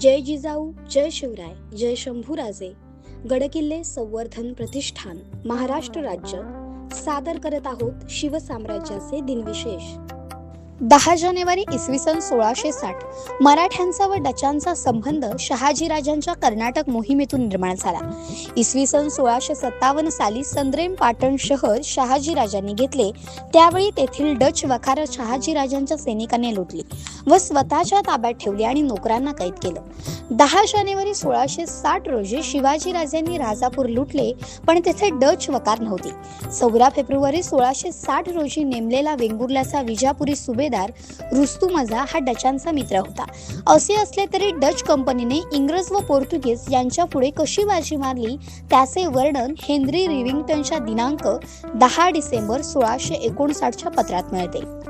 जय जिजाऊ जय शिवराय जय शंभूराजे. गडकिल्ले संवर्धन प्रतिष्ठान महाराष्ट्र राज्य. सादर करत आहोत शिवसाम्राज्याचे दिनविशेष. दहा जानेवारी इसवी सन सोळाशे साठ मराठ्यांचा व डचांचा संबंध शहाजीराजांच्या कर्नाटक मोहिमेतून निर्माण झाला. इसवी सन सोळाशे सत्तावन्न साली संद्रेम पाटण शहर शहाजीराजांनी घेतले. त्यावेळी तेथील डच वखार शहाजीराजांच्या सैनिकांनी लुटली व स्वतःच्या ताब्यात ठेवली आणि नोकरांना कैद केलं. दहा जानेवारी सोळाशे साठ रोजी शिवाजीराजांनी राजापूर लुटले पण तेथे डच वकार नव्हती. सोळा फेब्रुवारी सोळाशे साठ रोजी नेमलेला वेंगुर्ल्याचा विजापुरी सुबे सुभेदार रुस्तुमजा हा डचांचा मित्र होता. असे असले तरी डच कंपनीने इंग्रज व पोर्तुगीज यांच्या पुढे कशी बाजी मारली त्याचे वर्णन हेनरी रिविंग्टनच्या दिनांक दहा डिसेंबर सोळाशे एकोणसाठच्या पत्रात मिळते.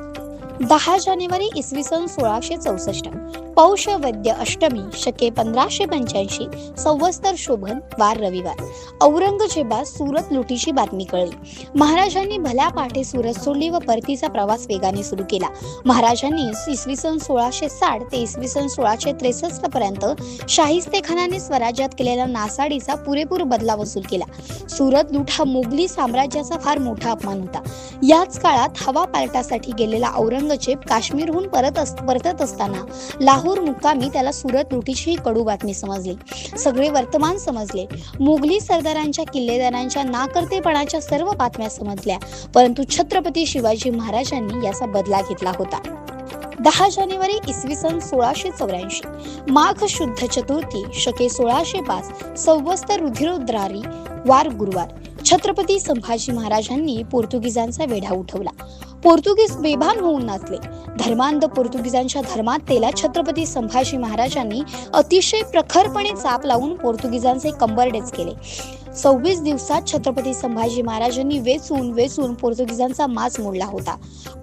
दहा जानेवारी इसवी सन सोळाशे चौसष्ट. पौष वैद्य अष्टमी शके पंधराशे पंच्याऐंशी. संवत्सर शोभन वार रविवार. औरंगजेबास सुरत लुटीची बातमी कळली. महाराजांनी भल्या पाठे सुरत सोडली व परतीचा प्रवास वेगाने सुरू केला. महाराजांनी इसवी सन सोळाशे साठ ते इसवी सन सोळाशे त्रेसष्ट पर्यंत शाहिस्तेखानाने स्वराज्यात केलेला नासाडीचा पुरेपूर बदला वसूल केला. सुरत लूट हा मुघली साम्राज्याचा फार मोठा अपमान होता. याच काळात हवा पार्टासाठी गेलेला औरंगजेब काश्मीरहून परत परतत असताना लाहोर मुक्कामी त्याला सुरत लुटीची कडू बातमी समजली. सगळे वर्तमान समजले. मुघली सरदारांच्या किल्लेदारांच्या नाकर्तेपणाच्या सर्व बातम्या समजल्या. परंतु छत्रपती शिवाजी महाराजांनी याचा बदला घेतला होता. दहा जानेवारी इसवी सन सोळाशे चौऱ्याऐंशी. माघ शुद्ध चतुर्थी शके सोळाशे पाच सौवस्त रुधिरोद्रारी वार गुरुवार. छत्रपती संभाजी महाराजांनी पोर्तुगीजांचा वेढा उठवला. पोर्तुगीज बेभान होऊन नाचले. धर्मांध पोर्तुगीजांच्या धर्मात तेला छत्रपती संभाजी महाराजांनी अतिशय प्रखरपणे चाप लावून पोर्तुगीजांचे कंबरडेच केले. सव्वीस दिवसात छत्रपती संभाजी महाराजांनी वेचून वेचून पोर्तुगीजांचा मास मोडला होता.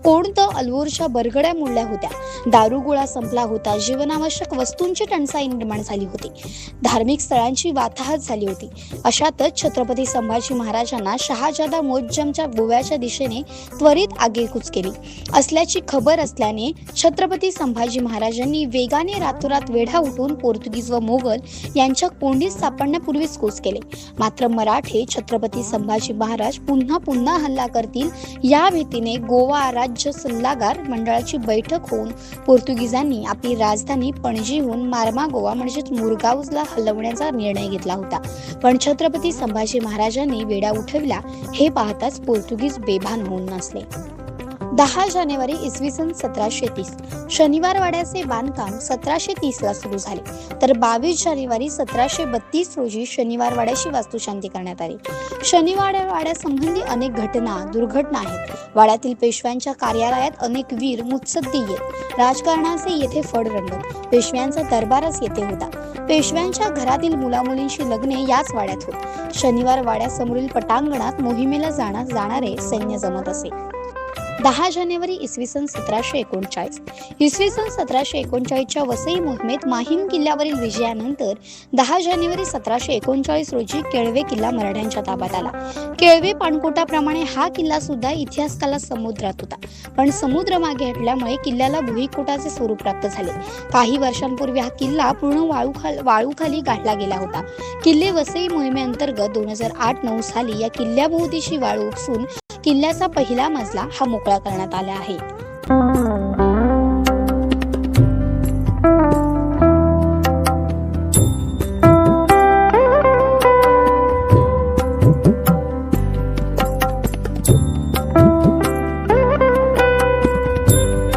कोणतं अलवूरच्या बरगड्या मोडल्या होत्या? दारुगोळा संपला होता. जीवनावश्यक वस्तूंची टंचाई निर्माण झाली होती. धार्मिक स्थळांची वाताहत झाली होती. अशातच छत्रपती संभाजी महाराजांना शहाजादा मोज्जमच्या गोव्याच्या दिशेने त्वरित आगेकूच केली. असल्याची खबर असल्याने छत्रपती संभाजी महाराजांनी वेगाने रातोरात वेढा उठून पोर्तुगीज व मोगल यांच्या कोंडीत सापडण्यापूर्वीच कूच केले. मात्र मराठे छत्रपती संभाजी महाराज पुन्हा पुन्हा हल्ला करतील या भीतीने गोवा राज्य सल्लागार मंडळाची बैठक होऊन पोर्तुगीजांनी आपली राजधानी पणजीहून मार्मा गोवा म्हणजेच मुरगावला हलवण्याचा निर्णय घेतला होता. पण छत्रपती संभाजी महाराजांनी वेडा उठविला हे पाहताच पोर्तुगीज बेभान होऊन नसले दहा जानेवारी इसवी सन सतराशे तीस. शनिवार वाड्याचे बांधकाम सतराशे तीस ला सुरू झाले. तर बावीस जानेवारी सतराशे बत्तीस रोजी शनिवार वाड्याची वास्तुशांती करण्यात आली. शनिवार वाड्यासंबंधी अनेक घटना दुर्घटना आहेत. वाड्यातील पेशव्यांच्या कार्यालयात अनेक वीर मुत्सद्दी येत. राजकारणाचे येथे फड रंगत. पेशव्यांचा दरबारच येथे होता. पेशव्यांच्या घरातील मुलामुलींशी लग्ने याच वाड्यात होत. शनिवार वाड्यासमोरील पटांगणात मोहिमेला जाणार जाणारे सैन्य जमत असे. दहा जानेवारी इसवी सन सतराशे एकोणचाळीस. इसवी सन सतराशे एकोणचाळीसच्या वसई मोहिमेत माहीम किल्ल्यावरील विजयानंतर दहा जानेवारी सतराशे एकोणचाळीस रोजी केळवे किल्ला मराठ्यांच्या ताब्यात आला. केळवे पाणकोटाप्रमाणे हा किल्ला सुद्धा इतिहासकाला समुद्रात होता. पण समुद्र मागे हटल्यामुळे किल्ल्याला भुईकोटाचे स्वरूप प्राप्त झाले. काही वर्षांपूर्वी हा किल्ला पूर्ण वाळूखाली वाळूखाली गाठला गेला होता. किल्ले वसई मोहिमेअंतर्गत दोन हजार आठ नऊ साली या किल्ल्याभोवतीची वाळू उपसून किल्ल्याचा पहिला मजला हा मोकळा करण्यात आला आहे.